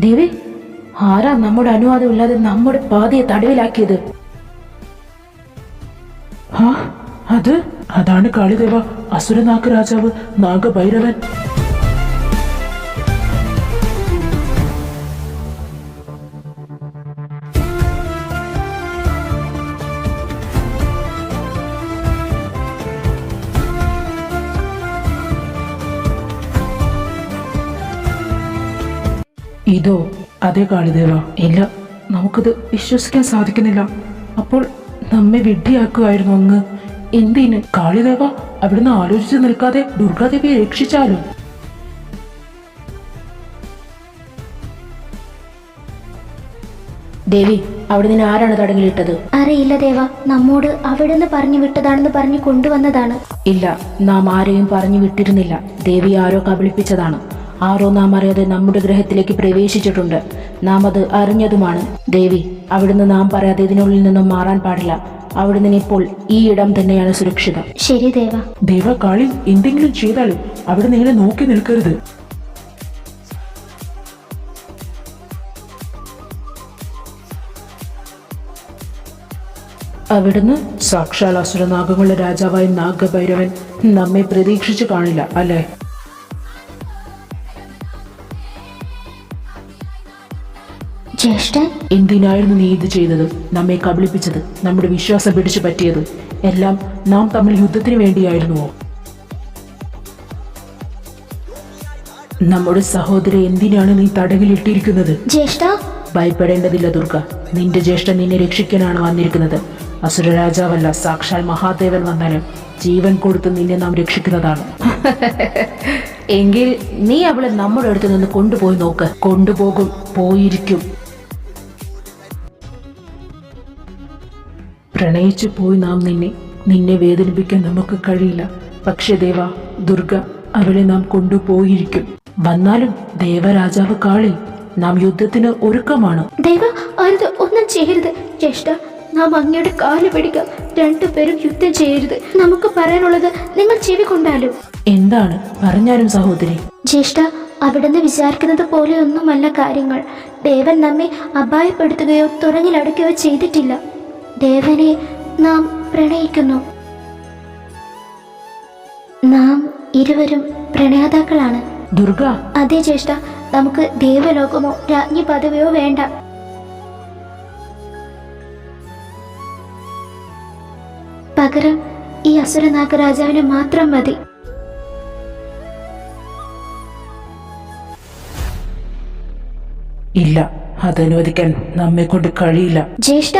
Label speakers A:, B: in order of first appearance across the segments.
A: ദേവി ആരാ നമ്മുടെ അനുവാദം ഇല്ലാതെ നമ്മുടെ പാതയെ തടവിലാക്കിയത്?
B: അത്? അതാണ് കാളിദേവ അസുരനാഗ രാജാവ് നാഗഭൈരവൻ. ഇതോ അതേ കാളിദേവ.
A: ഇല്ല നമുക്കത് വിശ്വസിക്കാൻ സാധിക്കുന്നില്ല. അപ്പോൾ നമ്മെ വിഡ്ഢിയാക്കുകയായിരുന്നു അങ്ങ്. എന്തിന്?
B: കാളിദേവ അവിടുന്ന് ആലോചിച്ച് നിൽക്കാതെ ദുർഗാദേവിയെ രക്ഷിച്ചാലും?
A: ദേവി അവിടെ നിന്ന് ആരാണ് തടങ്ങിലിട്ടത്
C: അറിയില്ല ദേവ. നമ്മോട് അവിടുന്ന് പറഞ്ഞു വിട്ടതാണെന്ന് പറഞ്ഞു കൊണ്ടുവന്നതാണ്.
A: ഇല്ല നാം ആരെയും പറഞ്ഞു വിട്ടിരുന്നില്ല. ദേവി ആരോ കബളിപ്പിച്ചതാണ്. ആരോ നാം അറിയാതെ നമ്മുടെ ഗ്രഹത്തിലേക്ക് പ്രവേശിച്ചിട്ടുണ്ട്. നാം അത് അറിഞ്ഞതുമാണ്. ദേവി അവിടുന്ന് നാം പറയാതെ ഇതിനുള്ളിൽ നിന്നും മാറാൻ പാടില്ല. അവിടുന്ന് ഇപ്പോൾ ഈ ഇടം തന്നെയാണ് സുരക്ഷിതം.
C: ശരി ദേവ.
B: ദേവ കാളി എന്തെങ്കിലും ചെയ്താലും അവിടെ നിങ്ങളെ നോക്കി നിൽക്കരുത്.
A: അവിടുന്ന്
B: സാക്ഷാൽ അസുരനാഗങ്ങളുടെ രാജാവായ നാഗഭൈരവൻ നമ്മെ പ്രതീക്ഷിച്ചു കാണില്ല അല്ലേ?
C: ജ്യേഷ്ഠൻ
B: എന്തിനായിരുന്നു നീ ഇത് ചെയ്തത്? നമ്മെ കബളിപ്പിച്ചത് നമ്മുടെ വിശ്വാസം പിടിച്ചു പറ്റിയത്. എല്ലാം നാം തമ്മിൽ യുദ്ധത്തിന് വേണ്ടിയായിരുന്നുവോ? നമ്മുടെ സഹോദരൻ എന്തിനാണ് നീ തടവിലിട്ടിരിക്കുന്നത്?
C: ജ്യേഷ്ഠ?
B: ഭയപ്പെടേണ്ടതില്ല ദുർഗ. നിന്റെ ജ്യേഷ്ഠൻ നിന്നെ രക്ഷിക്കാനാണ് വന്നിരിക്കുന്നത്. അസുര രാജാവല്ല സാക്ഷാൽ മഹാദേവൻ വന്നാലും ജീവൻ കൊടുത്ത് നിന്നെ നാം രക്ഷിക്കുന്നതാണ്.
A: എങ്കിൽ നീ അവളെ നമ്മുടെ അടുത്ത് നിന്ന് കൊണ്ടുപോയി നോക്ക്.
B: കൊണ്ടുപോകും പോയിരിക്കും. പ്രണയിച്ചു പോയി നാം നിന്നെ നിന്നെ വേദനിപ്പിക്കാൻ നമുക്ക് കഴിയില്ല. പക്ഷെ ദേവ ദുർഗ അവളെ നാം കൊണ്ടുപോയിരിക്കും. വന്നാലും ദേവരാജാവ് കാളി നാം യുദ്ധത്തിന് ഒരുക്കമാണ്.
C: ദേവ അരുത് ഒന്നും ചെയ്യരുത്. ജ്യേഷ്ഠ നാം അങ്ങയുടെ കാൽ പിടിക്കാം. രണ്ടുപേരും യുദ്ധം ചെയ്യരുത്. നമുക്ക് പറയാനുള്ളത് നിങ്ങൾ ചെവി കൊണ്ടാലും.
B: എന്താണ്? പറഞ്ഞാലും സഹോദരി.
C: ജ്യേഷ്ഠ അവിടുന്ന് വിചാരിക്കുന്നത് പോലെയൊന്നുമല്ല കാര്യങ്ങൾ. ദേവൻ നമ്മെ അപായപ്പെടുത്തുകയോ തുറങ്ങിലടക്കുകയോ ചെയ്തിട്ടില്ല. ദേവനെ നാം പ്രണയിക്കുന്നു. നാം ഇരുവരും പ്രണയാതാക്കളാണ്.
B: ദുർഗ.
C: അതെ ചേഷ്ട നമുക്ക് ദേവലോകമോ രാജ്ഞി പദവിയോ വേണ്ട. പകരം ഈ അസുരനാഗ രാജാവിനെ മാത്രം മതി.
B: ഇല്ല അതനുവദിക്കാൻ നമ്മെ കൊണ്ട് കഴിയില്ല.
C: ജ്യേഷ്ഠ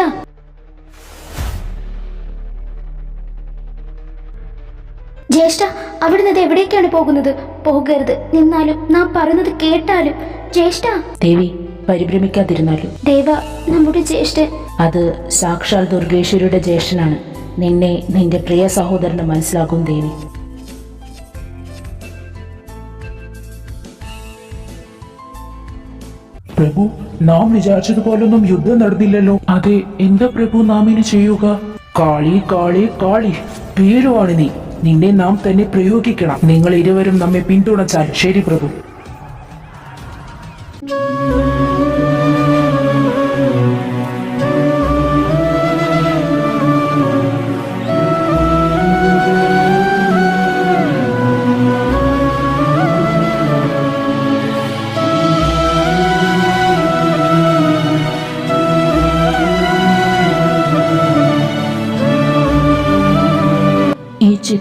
C: ജ്യേഷ്ഠ അവിടുന്ന് ഇത് എവിടേക്കാണ് പോകുന്നത്? പോകരുത്. നിന്നാലും നാം പറയുന്നത് കേട്ടാലും. ജ്യേഷ്ഠ?
B: ദേവി പരിഭ്രമിക്കാതിരുന്നാലും.
C: ദേവ നമ്മുടെ ജ്യേഷ്ഠൻ.
B: അത് സാക്ഷാൽ ദുർഗേശ്വരിയുടെ ജ്യേഷ്ഠനാണ്. നിന്നെ നിന്റെ പ്രിയ സഹോദരന് മനസ്സിലാകും ദേവി. പ്രഭു നാം വിചാരിച്ചതുപോലൊന്നും യുദ്ധം നടന്നില്ലല്ലോ. അതെ എന്താ പ്രഭു നാം ഇനി ചെയ്യുക? കാളി കാളി കാളി. പേരുവാണ് നീ. നിന്നെ നാം തന്നെ പ്രയോഗിക്കണം. നിങ്ങൾ ഇരുവരും നമ്മെ പിന്തുണച്ചാൽ ശരി പ്രഭു.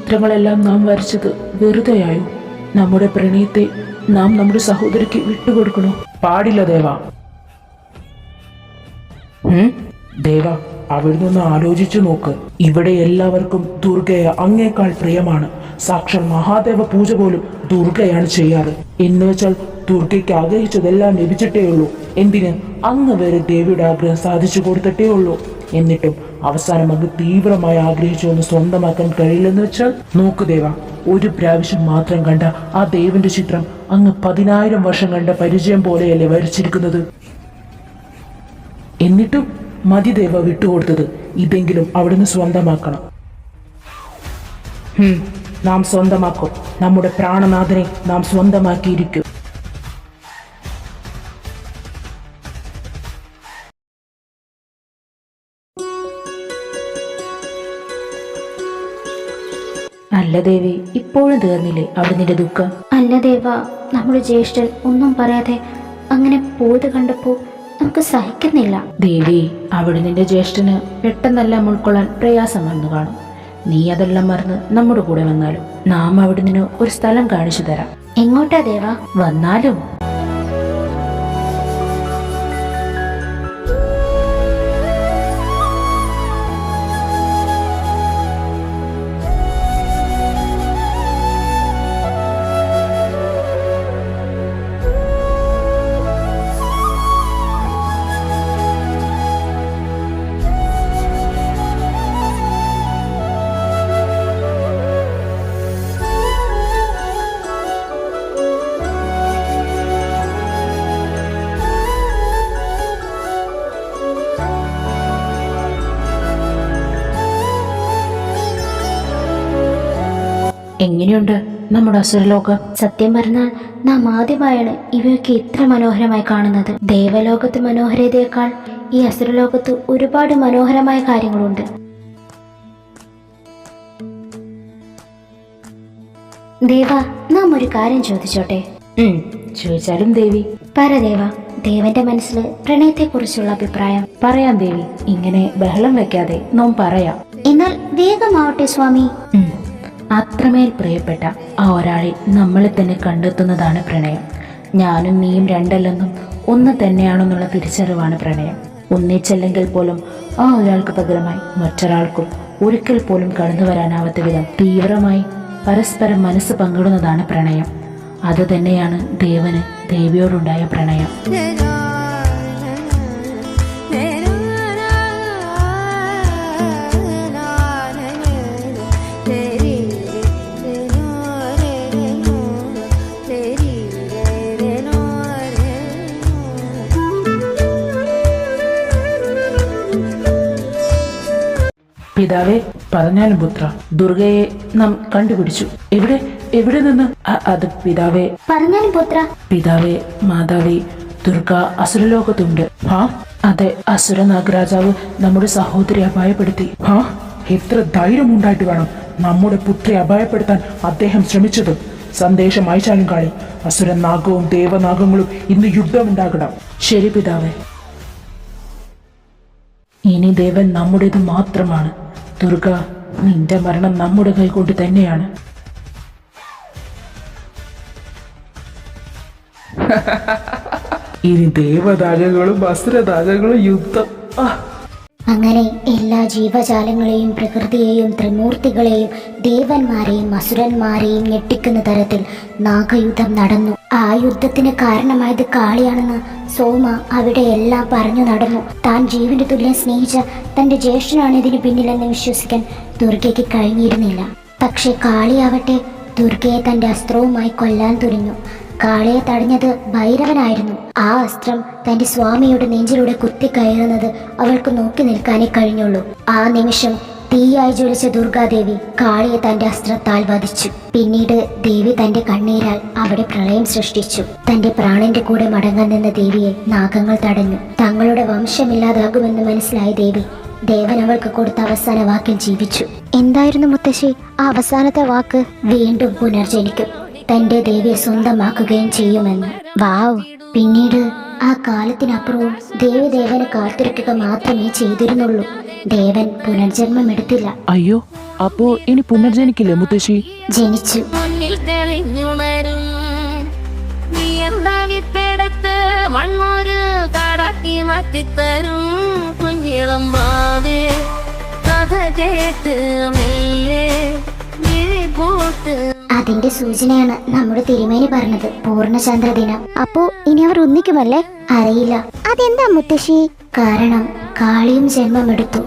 B: ചിത്രങ്ങളെല്ലാം നാം വരച്ചത് വെറുതെയായോ? നമ്മുടെ പ്രണയത്തെ നാം നമ്മുടെ സഹോദരിക്ക് വിട്ടുകൊടുക്കണോ? പാടില്ല ദേവ? ദേവ അവിടെ നിന്ന് ആലോചിച്ചു നോക്ക്. ഇവിടെ എല്ലാവർക്കും ദുർഗയെ അങ്ങേക്കാൾ പ്രിയമാണ്. സാക്ഷാൽ മഹാദേവ പൂജ പോലും ദുർഗയാണ് ചെയ്യാറ്. എന്ന് വെച്ചാൽ ദുർഗയ്ക്ക് ആഗ്രഹിച്ചതെല്ലാം ലഭിച്ചിട്ടേ ഉള്ളൂ എന്തിന്? അങ്ങ് വരെ ദേവിയുടെ ആഗ്രഹം സാധിച്ചു കൊടുത്തിട്ടേ ഉള്ളൂ എന്നിട്ടും
D: അവസാനം അങ്ങ് തീവ്രമായി ആഗ്രഹിച്ചു ഒന്ന് സ്വന്തമാക്കാൻ കഴിയില്ലെന്ന് വെച്ചാൽ നോക്കു ദേവ ഒരു പ്രാവശ്യം മാത്രം കണ്ട ആ ദേവന്റെ ചിത്രം അങ്ങ് പതിനായിരം വർഷം കണ്ട പരിചയം പോലെയല്ലേ വരച്ചിരിക്കുന്നത്? എന്നിട്ടും മതി ദേവ വിട്ടുകൊടുത്തത്. ഇതെങ്കിലും അവിടുന്ന് സ്വന്തമാക്കണം. നാം സ്വന്തമാക്കും. നമ്മുടെ പ്രാണനാഥനെ നാം സ്വന്തമാക്കിയിരിക്കും.
B: അല്ല ദേവി ഇപ്പോഴും തീർന്നില്ലേ അവിടെ നിന്റെ ദുഃഖം?
E: അല്ല ദേവ നമ്മുടെ ജ്യേഷ്ഠൻ ഒന്നും പറയാതെ അങ്ങനെ പോയത് കണ്ടപ്പോൾ നമുക്ക് സഹിക്കുന്നില്ല.
B: ദേവി അവിടെ നിന്റെ ജ്യേഷ്ഠന് പെട്ടെന്നെല്ലാം ഉൾക്കൊള്ളാൻ പ്രയാസം വന്നു കാണും. നീ അതെല്ലാം മറന്ന് നമ്മുടെ കൂടെ വന്നാലും നാം അവിടെ നിന്ന് ഒരു സ്ഥലം കാണിച്ചു തരാം.
E: എങ്ങോട്ടാ ദേവ?
B: വന്നാലും എങ്ങനെയുണ്ട് നമ്മുടെ അസുരലോകം?
E: സത്യം പറഞ്ഞാൽ നാം ആദ്യമായാണ് ഇവയൊക്കെ ഇത്ര മനോഹരമായി കാണുന്നത്. ദേവലോകത്ത് മനോഹരതയേക്കാൾ ഈ അസുരലോകത്ത് ഒരുപാട് മനോഹരമായ കാര്യങ്ങളുണ്ട്. ദേവ നാം ഒരു കാര്യം ചോദിച്ചോട്ടെ?
B: ചോദിച്ചാലും ദേവി.
E: പറ ദേവ ദേവന്റെ മനസ്സിൽ പ്രണയത്തെക്കുറിച്ചുള്ള അഭിപ്രായം.
B: പറയാം ദേവി. ഇങ്ങനെ ബഹളം വെക്കാതെ നാം പറയാം.
E: എന്നാൽ വേഗമാവട്ടെ സ്വാമി.
B: അത്രമേൽ പ്രിയപ്പെട്ട ആ ഒരാളെ നമ്മളെ തന്നെ കണ്ടെത്തുന്നതാണ് പ്രണയം. ഞാനും നീയും രണ്ടല്ലെന്നും ഒന്ന് തന്നെയാണെന്നുള്ള തിരിച്ചറിവാണ് പ്രണയം. ഒന്നിച്ചല്ലെങ്കിൽ പോലും ആ ഒരാൾക്ക് പകരമായി മറ്റൊരാൾക്കും ഒരിക്കൽ പോലും കടന്നു വരാനാവാത്ത വിധം തീവ്രമായി പരസ്പരം മനസ്സ് പങ്കിടുന്നതാണ് പ്രണയം. അത് തന്നെയാണ് ദേവന് ദേവിയോടുണ്ടായ പ്രണയം. പിതാവെ പറഞ്ഞാലും പുത്ര ദുർഗയെ നാം കണ്ടുപിടിച്ചു. എവിടെ എവിടെ നിന്ന്? അത് പിതാവെ.
E: പറഞ്ഞാലും പുത്ര.
B: പിതാവേ മാതാവേ ദുർഗ അസുരലോകത്തുണ്ട്.
D: ഹാ?
B: അതെ അസുര നാഗരാജാവ് നമ്മുടെ സഹോദരി അപായപ്പെടുത്തി.
D: ഹാ? എത്ര ധൈര്യം ഉണ്ടായിട്ട് വേണം നമ്മുടെ പുത്രിയെ അപായപ്പെടുത്താൻ അദ്ദേഹം ശ്രമിച്ചത്. സന്ദേശം അയച്ചാലും കാളി അസുര നാഗവും ദേവനാഗങ്ങളും ഇന്ന് യുദ്ധമുണ്ടാകണം.
B: ശരി പിതാവേ. ഇനി ദേവൻ നമ്മുടേത് മാത്രമാണ്. ദുർഗ നിന്റെ മരണം നമ്മുടെ കൈകൊണ്ട് തന്നെയാണ്.
D: ഇനി ദേവദാഗകളും അസുരദാഗങ്ങളും യുദ്ധം.
E: അങ്ങനെ എല്ലാ ജീവജാലങ്ങളെയും പ്രകൃതിയെയും ത്രിമൂർത്തികളെയും ദേവന്മാരെയും അസുരന്മാരെയും ഞെട്ടിക്കുന്ന തരത്തിൽ നാഗയുദ്ധം നടന്നു. ആ യുദ്ധത്തിന് കാരണമായത് കാളിയാണെന്ന് സോമ അവിടെ എല്ലാം പറഞ്ഞു നടന്നു. താൻ ജീവന്റെ തുല്യം സ്നേഹിച്ച തന്റെ ജ്യേഷ്ഠനാണ് ഇതിന് പിന്നിലെന്ന് വിശ്വസിക്കാൻ ദുർഗയ്ക്ക് കഴിഞ്ഞിരുന്നില്ല. പക്ഷെ കാളിയാവട്ടെ ദുർഗയെ തന്റെ അസ്ത്രവുമായി കൊല്ലാൻ തുനിഞ്ഞു. കാളിയെ തടഞ്ഞത് ഭൈരവനായിരുന്നു. ആ അസ്ത്രം തന്റെ സ്വാമിയുടെ നെഞ്ചിലൂടെ കുത്തിക്കയറുന്നത് അവൾക്ക് നോക്കി നിൽക്കാനേ കഴിഞ്ഞുള്ളൂ. ആ നിമിഷം തീയായി ജ്വലിച്ച ദുർഗാദേവി കാളിയെ തന്റെ അസ്ത്രത്താൽ വധിച്ചു. പിന്നീട് ദേവി തന്റെ കണ്ണീരാൽ അവിടെ പ്രളയം സൃഷ്ടിച്ചു. തന്റെ പ്രാണന്റെ കൂടെ മടങ്ങാൻ നിന്ന ദേവിയെ നാഗങ്ങൾ തടഞ്ഞു. തങ്ങളുടെ വംശമില്ലാതാകുമെന്ന് മനസ്സിലായ ദേവി ദേവൻ അവൾക്ക് കൊടുത്ത അവസാന വാക്കിൽ ജീവിച്ചു. എന്തായിരുന്നു മുത്തശ്ശി? ആ അവസാനത്തെ വാക്ക് വീണ്ടും പുനർജനിക്കും. തന്റെ ദേവിയെ സ്വന്തമാക്കുകയും ചെയ്യുമെന്ന്. വാവ്. പിന്നീട് ആ കാലത്തിനപ്പുറവും ദേവി ദേവനെ കാത്തിരിക്കുക മാത്രമേ ചെയ്തിരുന്നുള്ളൂ. ദേവൻ പുനർജന്മം എടുത്തില്ല.
D: അയ്യോ അപ്പോ ഇനി പുനർജനിക്കില്ലേ മുത്തശ്ശി?
E: ജനിച്ചു.
F: മണ്ണൊരു കടക്കി മാറ്റിത്തരും? കുഞ്ഞിളം ബാവേ കഥ കേട്ട് മെല്ലെ വിഴി പൂട്ട്
E: അതിന്റെ സൂചനയാണ് നമ്മുടെ തിരുമേനി പറഞ്ഞത്. പൂർണചന്ദ്ര ദിനം. അപ്പോ ഇനി അവർ ഒന്നിക്കുമല്ലേ? അറിയില്ല. അതെന്താ മുത്തശ്ശി? കാരണം കാളിയും ജന്മമെടുത്തു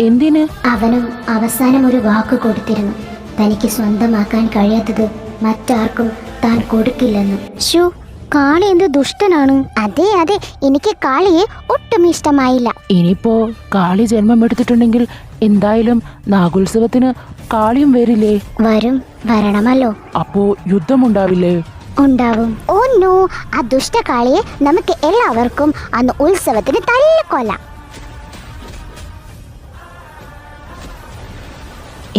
B: എന്തിന്?
E: അവനും അവസാനം ഒരു വാക്ക് കൊടുത്തിരുന്നു. തനിക്ക് സ്വന്തമാക്കാൻ കഴിയാത്തത് മറ്റാർക്കും താൻ കൊടുക്കില്ലെന്നും. ഷൂ കാളി എന്ത് ദുഷ്ടനാണ്? അതെ അതെ. എനിക്ക് കാളിയെ ഒട്ടും ഇഷ്ടമായില്ല.
B: ഇനിയിപ്പോ കാളി ജന്മം എടുത്തിട്ടുണ്ടെങ്കിൽ എന്തായാലും നാഗോത്സവത്തിന് കാളിയും വരില്ലേ?
E: വരും. വരണമല്ലോ.
B: അപ്പോ യുദ്ധമുണ്ടാവില്ലേ?
E: ഉണ്ടാവും. Oh no. ആ ദുഷ്ടകാളിയെ നമുക്ക് എല്ലാവർക്കും അന്ന് ഉത്സവത്തിന് തല്ലിക്കൊല്ലാം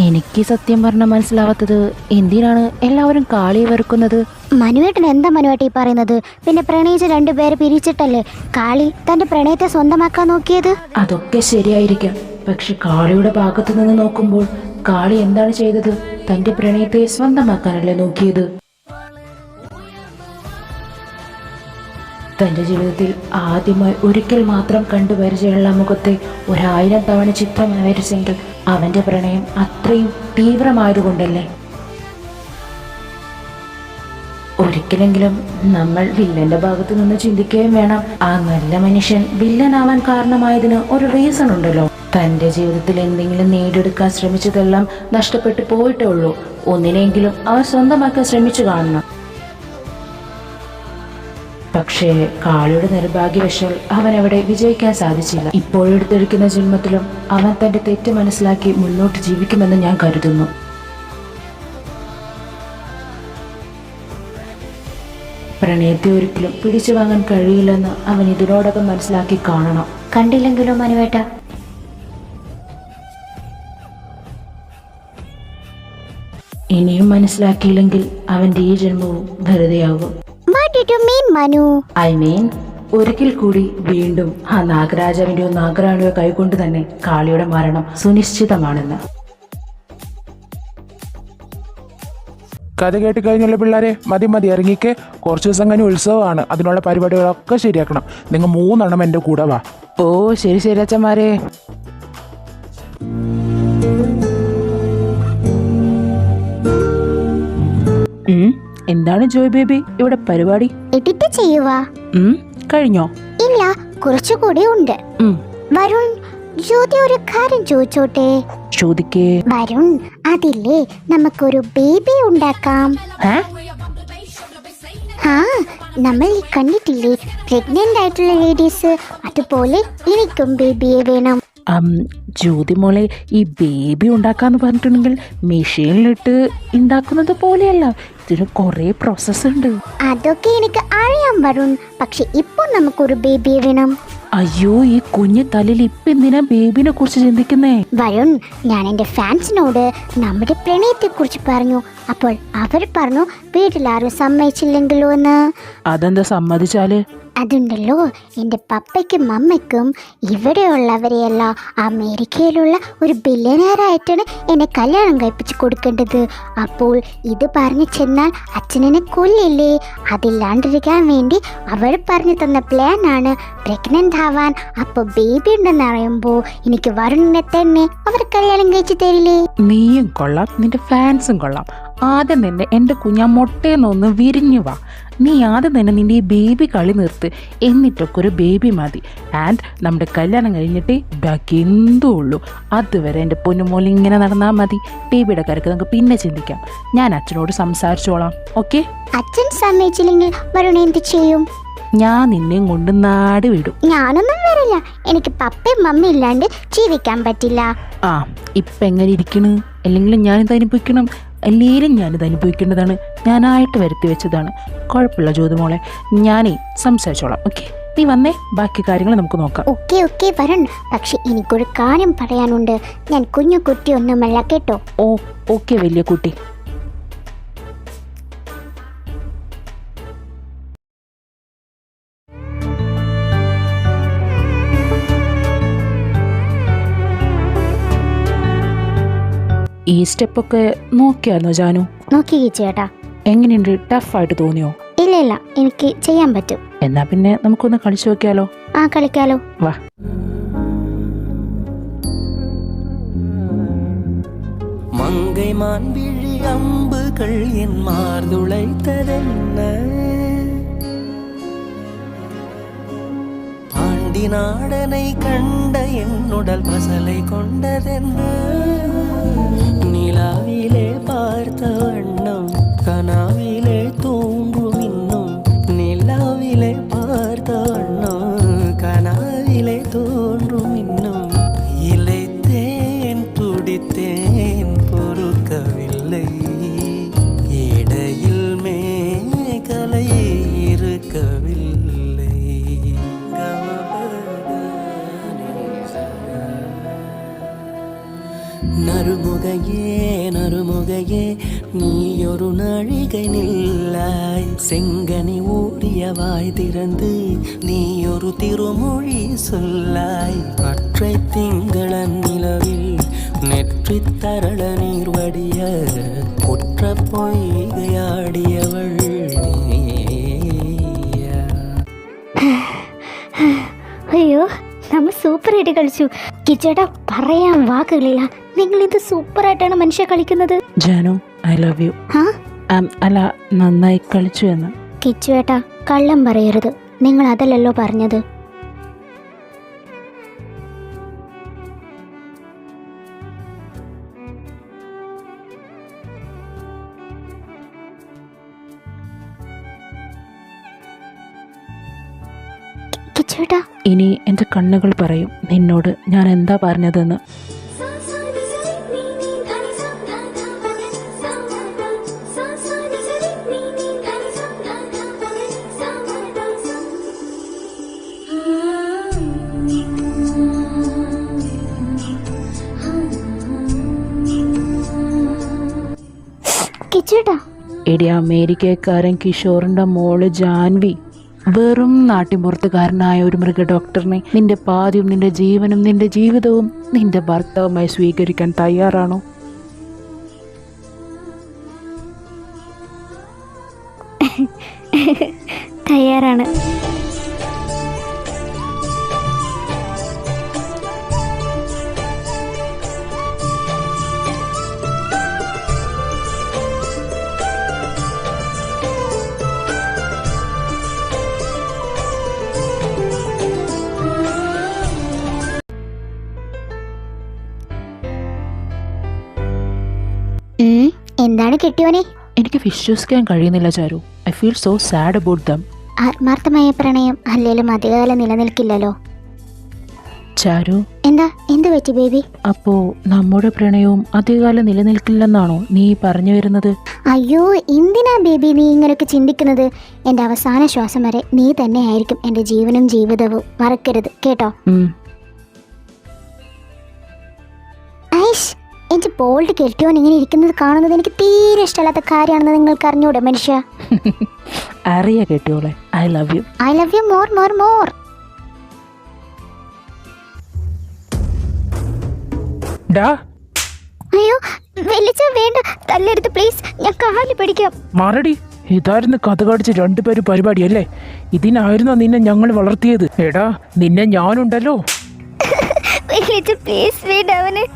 B: എനിക്ക് സത്യം പറഞ്ഞ മനസ്സിലാവാത്തത് എന്തിനാണ് എല്ലാവരും കാളി വെറുക്കുന്നത്?
E: മനുവേട്ടൻ എന്താ മനുവേട്ടൻ ഈ പറയുന്നത്? പിന്നെ പ്രണയിച്ച രണ്ടുപേരെ പിരിച്ചിട്ടല്ലേ കാളി തന്റെ പ്രണയത്തെ സ്വന്തമാക്കാൻ നോക്കിയത്?
B: അതൊക്കെ ശരിയായിരിക്കാം. പക്ഷെ കാളിയുടെ ഭാഗത്തു നിന്ന് നോക്കുമ്പോൾ കാളി എന്താണ് ചെയ്തത്? തന്റെ പ്രണയത്തെ സ്വന്തമാക്കാനല്ലേ നോക്കിയത്? തന്റെ ജീവിതത്തിൽ ആദ്യമായി ഒരിക്കൽ മാത്രം കണ്ടു പരിചയമുള്ള മുഖത്തെ ഒരായിരം തവണ ചിത്രം വരച്ചെങ്കിൽ അവന്റെ പ്രണയം അത്രയും തീവ്രമായതുകൊണ്ടല്ലേ? ഒരിക്കലെങ്കിലും നമ്മൾ വില്ലന്റെ ഭാഗത്തു നിന്ന് ചിന്തിക്കുകയും വേണം. ആ നല്ല മനുഷ്യൻ വില്ലനാവാൻ കാരണമായതിന് ഒരു റീസൺ ഉണ്ടല്ലോ. തന്റെ ജീവിതത്തിൽ എന്തെങ്കിലും നേടിയെടുക്കാൻ ശ്രമിച്ചതെല്ലാം നഷ്ടപ്പെട്ടു പോയിട്ടേ ഉള്ളൂ. ഒന്നിനെങ്കിലും അവർ സ്വന്തമാക്കാൻ ശ്രമിച്ചു കാണണം. പക്ഷേ കാളിയുടെ നിർഭാഗ്യവശാൽ അവൻ അവിടെ വിജയിക്കാൻ സാധിച്ചില്ല. ഇപ്പോഴെടുത്തിരിക്കുന്ന ജന്മത്തിലും അവൻ തന്റെ തെറ്റ് മനസ്സിലാക്കി മുന്നോട്ട് ജീവിക്കുമെന്ന് ഞാൻ കരുതുന്നു. പ്രണയത്തെ ഒരിക്കലും പിടിച്ചു വാങ്ങാൻ കഴിയില്ലെന്ന് അവൻ ഇതിനോടകം മനസ്സിലാക്കി കാണണം.
E: കണ്ടില്ലെങ്കിലോ മനുവേട്ട?
B: ഇനിയും മനസ്സിലാക്കിയില്ലെങ്കിൽ അവന്റെ ഈ ജന്മവും വെറുതെയാകും
E: മീൻ മനു
B: ഐ മീൻ ഒരിക്കൽ കൂടി വീണ്ടും ആ നാഗരാജാവിന്റെയോ നാഗറാണിയോ കൈകൊണ്ട് തന്നെ കാളിയുടെ മരണം സുനിശ്ചിതമാണെന്ന്.
D: കഥ കേട്ട് കഴിഞ്ഞുള്ള പിള്ളേരെ? മതി മതി ഇറങ്ങിക്ക്. കുറച്ച് ദിവസം കഴിഞ്ഞ് ഉത്സവമാണ്. അതിനുള്ള പരിപാടികളൊക്കെ ശരിയാക്കണം. നിങ്ങൾ മൂന്നെണ്ണം എന്റെ കൂടെ വാ.
B: ഓ ശരി ശരി അച്ഛന്മാരെ. എന്താണ് ജോയ് ബേബി? ഇവിടെ പരിപാടി?
E: എഡിറ്റ് ചെയ്യുക
B: ഉം, കഴിഞ്ഞോ?
E: ഇല്ല കുറച്ചുകൂടി ഉണ്ട്.
B: ഉം,
E: വരുൺ ജ്യോതി ഒരു കാര്യം ചോദിച്ചോട്ടെ?
B: ചോദിക്കേ.
E: വരുൺ അതില്ലേ നമുക്കൊരു ബേബി ഉണ്ടാക്കാം.
B: ഏ?
E: ആ നമ്മൾ ഈ കണ്ടിട്ടില്ലേ? പ്രഗ്നന്റ് ആയിട്ടുള്ള ലേഡീസ് അതുപോലെ എനിക്കും ബേബിയെ വേണം.
B: അം, ജ്യോതി മോളെ ഈ ബേബി ഉണ്ടാക്കാന്ന് പറഞ്ഞിട്ടുണ്ടെങ്കിൽ മെഷീനിലിട്ട് ഉണ്ടാക്കുന്നത് പോലെയല്ല. ഇതിന് കുറേ പ്രോസസ് ഉണ്ട്.
E: അതൊക്കെ എനിക്ക് അറിയാൻ വരും പക്ഷെ ഇപ്പോൾ നമുക്കൊരു ബേബിയെ വേണം.
B: അയ്യോ ഈ കുഞ്ഞു തലയിൽ ഇപ്പൊ എന്തിനാ ബേബിനെ കുറിച്ച് ചിന്തിക്കുന്നേ?
E: വരുൺ ഞാൻ എന്റെ ഫാൻസിനോട് നമ്മുടെ പ്രണയത്തെ കുറിച്ച് പറഞ്ഞു. അപ്പോൾ അവർ പറഞ്ഞു വീട്ടിലാരും സമ്മതിച്ചില്ലെങ്കിലോ എന്ന്?
B: അതെന്താ സമ്മതിച്ചാൽ?
E: അതുണ്ടല്ലോ എന്റെ പപ്പയ്ക്കും മമ്മയ്ക്കും ഇവിടെയുള്ളവരെയല്ല അമേരിക്കയിലുള്ള ഒരു ബില്യനറായിട്ടാണ് എന്നെ കല്യാണം കഴിപ്പിച്ച് കൊടുക്കേണ്ടത്. അപ്പോൾ ഇത് പറഞ്ഞു ചെന്നാൽ അച്ഛനെന്നെ കൊല്ലില്ലേ? അതില്ലാണ്ടിരിക്കാൻ വേണ്ടി അവൾ പറഞ്ഞു തന്ന പ്ലാനാണ് പ്രഗ്നന്റ് ആവാൻ അപ്പോൾ ബേബി ഉണ്ടെന്ന് അറിയുമ്പോൾ എനിക്ക് വരുണിനെ തന്നെ അവർ കല്യാണം കഴിച്ചു തരില്ലേ?
C: നീയും കൊള്ളാം നിന്റെ ഫാൻസും കൊള്ളാം. ആദ്യം തന്നെ എന്റെ കുഞ്ഞാ മുട്ടയെന്നൊന്ന് വിരിഞ്ഞു വാ. നീ ആദ്യം തന്നെ നിന്റെ ഈ ബേബി കളി നിർത്ത്. എന്നിട്ടൊക്കെ ഒരു ബേബി മതി. ആൻഡ് നമ്മുടെ കല്യാണം കഴിഞ്ഞിട്ട് ബാക്കി എന്തോ ഉള്ളൂ. അതുവരെ എന്റെ പൊന്നുമോൾ ഇങ്ങനെ നടന്നാൽ മതി. ബേബിയുടെ കാര്യത്തിൽ നമുക്ക് പിന്നെ ചിന്തിക്കാം. ഞാൻ അച്ഛനോട് സംസാരിച്ചോളാം. ഓക്കെ
E: അച്ഛൻ സമ്മതിച്ചില്ലെങ്കിൽ വരുൺ എന്ത് ചെയ്യും?
C: ഞാൻ നിന്നെയും കൊണ്ട് നാട് വിടും.
E: ഞാനൊന്നും വരില്ല. എനിക്ക് പപ്പയും മമ്മയും ഇല്ലാണ്ട് ജീവിക്കാൻ പറ്റില്ല.
C: ആ ഇപ്പം എങ്ങനെ ഇരിക്കണ്? അല്ലെങ്കിലും ഞാനിത് അനുഭവിക്കണം. അല്ലേലും ഞാനിത് അനുഭവിക്കേണ്ടതാണ്. ഞാനായിട്ട് വരുത്തി വെച്ചതാണ്. കുഴപ്പമില്ല ജ്യോതിമോളെ ഞാനേ സംസാരിച്ചോളാം. ഓക്കെ? നീ വന്നേ. ബാക്കി കാര്യങ്ങൾ നമുക്ക് നോക്കാം.
E: Okay okay Varun. പക്ഷെ എനിക്കൊരു കാര്യം പറയാനുണ്ട്. ഞാൻ കുഞ്ഞു കുട്ടിയൊന്നുമല്ല കേട്ടോ?
C: ഓ ഓക്കെ വലിയ കുട്ടി. ഈ സ്റ്റെപ്പൊക്കെ നോക്കിയായിരുന്നോ ജാനു
E: നോക്കി ചേട്ടാ
C: എങ്ങനെയുണ്ട് ടഫായിട്ട് തോന്നിയോ
E: ഇല്ല ഇല്ല എനിക്ക് ചെയ്യാൻ പറ്റും
C: എന്നാ പിന്നെ നമുക്കൊന്ന് കളിച്ചു നോക്കിയാലോ
E: ആ കളിക്കാലോ
C: വാ
G: மங்கை மான்விழி அம்புகள் என் மார்துளைத்ததென்ன
H: பாண்டிநாடனை கண்ட என்னுடல் பசலை கொண்டதென்ன നിലാവിലെ പാർത്ത വണ്ണം കനാവിലെ
E: തൂമ്പു നമ്മൾ സൂപ്പറായിട്ട് കളിച്ചു. കിച്ചേട്ടാ പറയാൻ വാക്കുകളില്ല. നിങ്ങൾ ഇത് സൂപ്പറായിട്ടാണ് മനുഷ്യ കളിക്കുന്നത്?
B: ജാനു ഐ ലവ് യു
E: ആ
B: അല്ല നന്നായി കളിച്ചു എന്ന്.
E: കിച്ചുവേട്ടാ കള്ളം പറയരുത്. നിങ്ങൾ അതല്ലല്ലോ പറഞ്ഞത്.
B: ഇനി എന്റെ കണ്ണുകൾ പറയും നിന്നോട് ഞാൻ എന്താ പറഞ്ഞതെന്ന്? ഇടിയ അമേരിക്കക്കാരൻ കിഷോറിന്റെ മോൾ ജാൻവി. വെറും നാട്ടിൻപുറത്തുകാരനായ ഒരു മൃഗ ഡോക്ടറിനെ നിന്റെ പാതിയും നിന്റെ ജീവനും നിന്റെ ജീവിതവും നിന്റെ ഭർത്താവുമായി സ്വീകരിക്കാൻ തയ്യാറാണ്?
E: എന്താണ് കെട്ടിയോനെ?
B: എനിക്ക് വിശ്വസിക്കാൻ കഴിയുന്നില്ല Charu. I feel so sad about them
E: ആത്മാർത്ഥമായ പ്രണയം അല്ലേലും അധികകാലം നിലനിൽക്കില്ലല്ലോ.
B: ചാരു.
E: എന്താ? എന്ത് പറ്റി ബേബി?
B: അപ്പോ നമ്മുടെ പ്രണയവും അധികകാലം നിലനിൽക്കില്ലെന്നാണോ നീ പറഞ്ഞു വരുന്നത്?
E: അയ്യോ എന്തിനാ ബേബി നീ ഇങ്ങനെയൊക്കെ ചിന്തിക്കുന്നത്? എന്റെ അവസാന ശ്വാസം വരെ നീ തന്നെയായിരിക്കും എന്റെ ജീവനും ജീവിതവും. മറക്കരുത് കേട്ടോ? ഐഷ് എന്റെ ബോൾഡ് കെട്ടിയോൻ ഇങ്ങനെ ഇരിക്കുന്നത് കാണുന്നത് എനിക്ക് തീരെ ഇഷ്ടമല്ലാത്ത കാര്യമാണെന്ന് നിങ്ങൾക്ക് അറിഞ്ഞൂടെ മനുഷ്യ?
B: അറിയാ കേട്ടോളെ I love you
E: I love you more more more
C: ഡാ.
E: അയ്യോ വെല്ലിച്ച വേണ്ട. തല്ലെടുത്ത് പ്ലീസ് ഞാൻ കാലി പിടിക്കാം.
C: മറടി. ഇതായിരുന്നു കഥ കാടിച്ച് രണ്ടുപേരും പരിപാടിയല്ലേ ഇതിനായിരുന്നു നിന്നെ ഞങ്ങൾ വളർത്തിയത്? എടാ നിന്നെ ഞാനുണ്ടല്ലോ.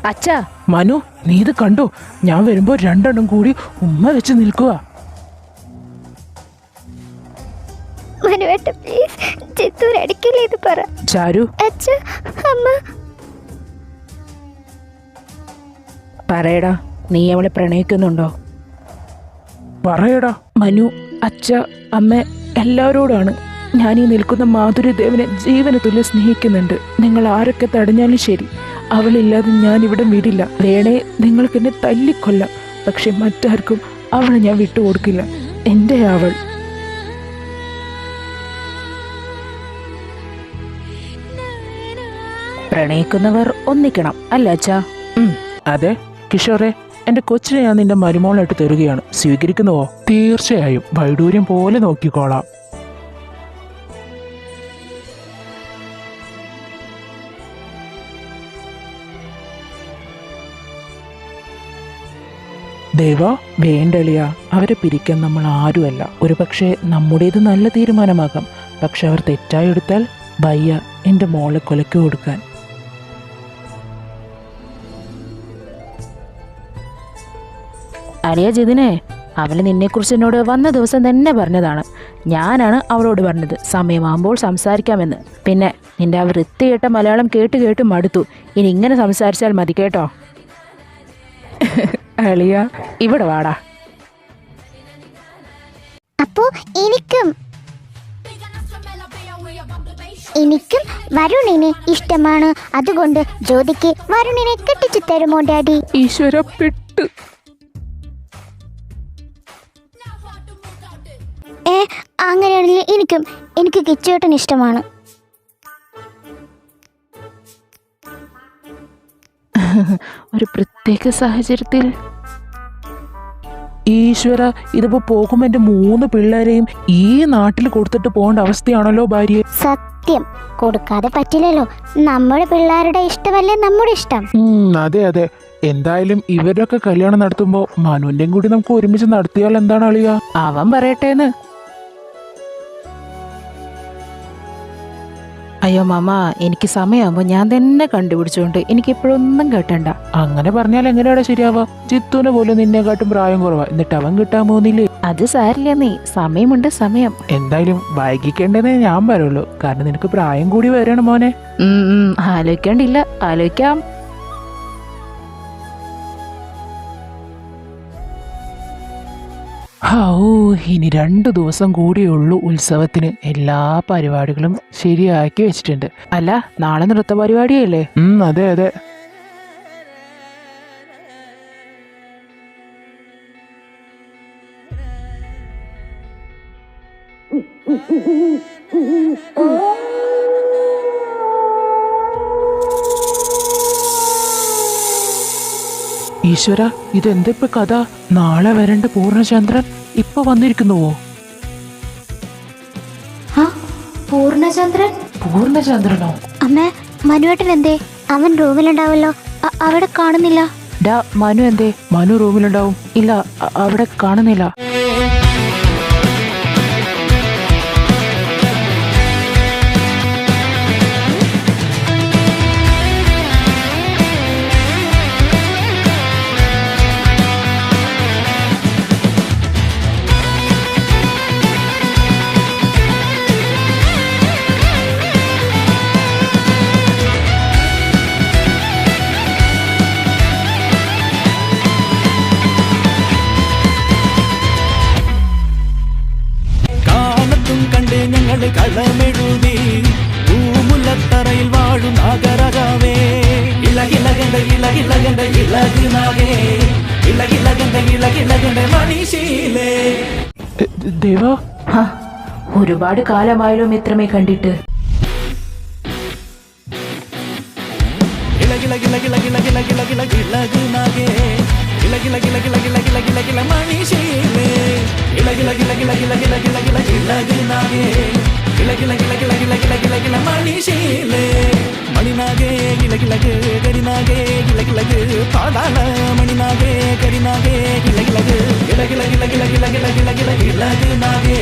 B: അച്ഛാ
C: മനു നീ ഇത് കണ്ടോ? ഞാൻ വരുമ്പോ രണ്ടെണ്ണം കൂടി ഉമ്മ വെച്ച് നിൽക്കുക ചാരു.
B: പറയടാ നീ അവളെ പ്രണയിക്കുന്നുണ്ടോ?
C: പറയടാ.
B: മനു അച്ഛ അമ്മ എല്ലാവരോടാണ് ഞാൻ ഈ നിൽക്കുന്ന മാധുര്യദേവനെ ജീവന തുല്യം സ്നേഹിക്കുന്നുണ്ട്. നിങ്ങൾ ആരൊക്കെ തടഞ്ഞാലും ശരി അവളില്ലാതെ ഞാൻ ഇവിടെ വിടില്ല. വേണേ നിങ്ങൾക്ക് എന്നെ തല്ലിക്കൊല്ലാം പക്ഷെ മറ്റാർക്കും അവളെ ഞാൻ വിട്ടുകൊടുക്കില്ല എന്റെ അവൾ. പ്രണയിക്കുന്നവർ ഒന്നിക്കണം അല്ല അച്ഛാ?
C: അതെ. കിഷോറെ എന്റെ കൊച്ചിനെ ഞാൻ നിന്റെ മരുമോളായിട്ട് തരുകയാണ്. സ്വീകരിക്കുന്നുവോ? തീർച്ചയായും. വൈഡൂര്യം പോലെ നോക്കിക്കോളാം. ദേവ വേണ്ടളിയ അവരെ പിരിക്കാൻ നമ്മൾ ആരുമല്ല. ഒരു പക്ഷേ നമ്മുടേത് നല്ല തീരുമാനമാകാം. പക്ഷെ അവർ തെറ്റായി എടുത്താൽ വയ്യ എന്റെ മോളെ കൊലക്ക് കൊടുക്കാൻ.
B: അറിയാ ജിതിനെ അവൾ നിന്നെക്കുറിച്ച് എന്നോട് വന്ന ദിവസം തന്നെ പറഞ്ഞതാണ്. ഞാനാണ് അവളോട് പറഞ്ഞത്. സമയമാകുമ്പോൾ സംസാരിക്കാമെന്ന്. പിന്നെ നിന്റെ ആ വൃത്തികെട്ട മലയാളം കേട്ട് കേട്ട് മടുത്തു. ഇനി ഇങ്ങനെ സംസാരിച്ചാൽ മതി കേട്ടോ. അളിയ ഇവിടെ വാടാ.
E: അപ്പോ എനിക്കും. എനിക്കും വരുണിനെ ഇഷ്ടമാണ്. അതുകൊണ്ട് ജ്യോതിക്ക് വരുണിനെ കെട്ടിച്ചു തരുമോ ഡാഡി?
C: ഈശ്വര പെട്ട്.
E: ഏ അങ്ങനെയാണെങ്കിൽ എനിക്കും എനിക്ക് കിച്ചേട്ടൻ ഇഷ്ടമാണ്.
B: ഒരു പ്രത്യേക സാഹചര്യത്തിൽ
D: ഈശ്വര ഇതിപ്പോ പോകുമ്പോ എന്റെ മൂന്ന് പിള്ളേരെയും ഈ നാട്ടിൽ കൊടുത്തിട്ട് പോകേണ്ട അവസ്ഥയാണല്ലോ ഭാര്യ.
E: സത്യം. കൊടുക്കാതെ പറ്റില്ലല്ലോ. നമ്മുടെ പിള്ളേരുടെ ഇഷ്ടമല്ലേ നമ്മുടെ ഇഷ്ടം?
D: ഉം, അതെ അതെ. എന്തായാലും ഇവരൊക്കെ കല്യാണം നടത്തുമ്പോ മനുവിന്റെയും കൂടി നമുക്ക് ഒരുമിച്ച് നടത്തിയാൽ എന്താണ് അളിയ?
B: അവൻ പറയട്ടേന്ന്. അയ്യോ മാമ എനിക്ക് സമയമാകുമ്പോൾ ഞാൻ തന്നെ കണ്ടുപിടിച്ചോണ്ട് എനിക്ക് ഇപ്പോഴൊന്നും കേട്ടണ്ട.
D: അങ്ങനെ പറഞ്ഞാൽ എങ്ങനെയാണ് ശരിയാവാ ജിത്തുവിനെ പോലും നിന്നെക്കാട്ടും പ്രായം കുറവാ. എന്നിട്ട് അവൻ കിട്ടാൻ പോകുന്നില്ലേ?
B: അത് സാരില്ല നീ. സമയമുണ്ട് സമയം.
D: എന്തായാലും വൈകിക്കേണ്ടതേ ഞാൻ പറയുള്ളൂ. കാരണം നിനക്ക് പ്രായം കൂടി വരണം മോനെ.
B: ആലോചിക്കാണ്ടില്ല. ആലോചിക്കാം.
D: ഓ ഇനി രണ്ട് ദിവസം കൂടിയേ ഉള്ളൂ ഉത്സവത്തിന്. എല്ലാ പരിപാടികളും ശരിയാക്കി വെച്ചിട്ടുണ്ട്.
B: അല്ല നാളെ നൃത്ത പരിപാടിയല്ലേ?
D: അതെ അതെ. ഈശ്വര ഇതെന്തിപ്പോ കഥ? നാളെ വരണ്ട പൂർണചന്ദ്രൻ? ഇപ്പൊ വന്നിരിക്കുന്നുവോ
E: ആ പൂർണചന്ദ്രൻ
D: പൂർണചന്ദ്രനോ
E: അമ്മ മനുവേട്ടൻ എന്തേ അവൻ റൂമിലുണ്ടാവല്ലോ അ- അവിടെ കാണുന്നില്ല.
D: ഡാ മനു എന്തേ? മനു റൂമിലുണ്ടാവും. ഇല്ല അ- അവിടെ കാണുന്നില്ല.
G: கதை களமெழுதி பூமுலத்தரையில் வாழும் நாகரகாவே இலகிலகண்ட இலகிலகண்ட இலகு நாகே இலகிலகண்ட இலகிலகண்ட
D: மணிஷீலே ദേവാ
B: ഹ, ഒരുപാട് കാലമായല്ലോ മിത്രമേ കണ്ടിട്ട്
G: இலகிலகிலகிலகிலகிலகிலகிலகு நாகே இலகிலகிலகிலகிலகிலகிலகில மணிஷீலே இலகில கில கில கில கில கில கில கிழகு நாகே இலகில கில கில கில கில கில கில மணிஷீலே மணிநாகே கில கிழகு கரிநாகே கில கிழகு பாதாள மணிநாகே கரிநாகே கில கிழகு இலகில கில கில கில கில கில கிழகு நாகே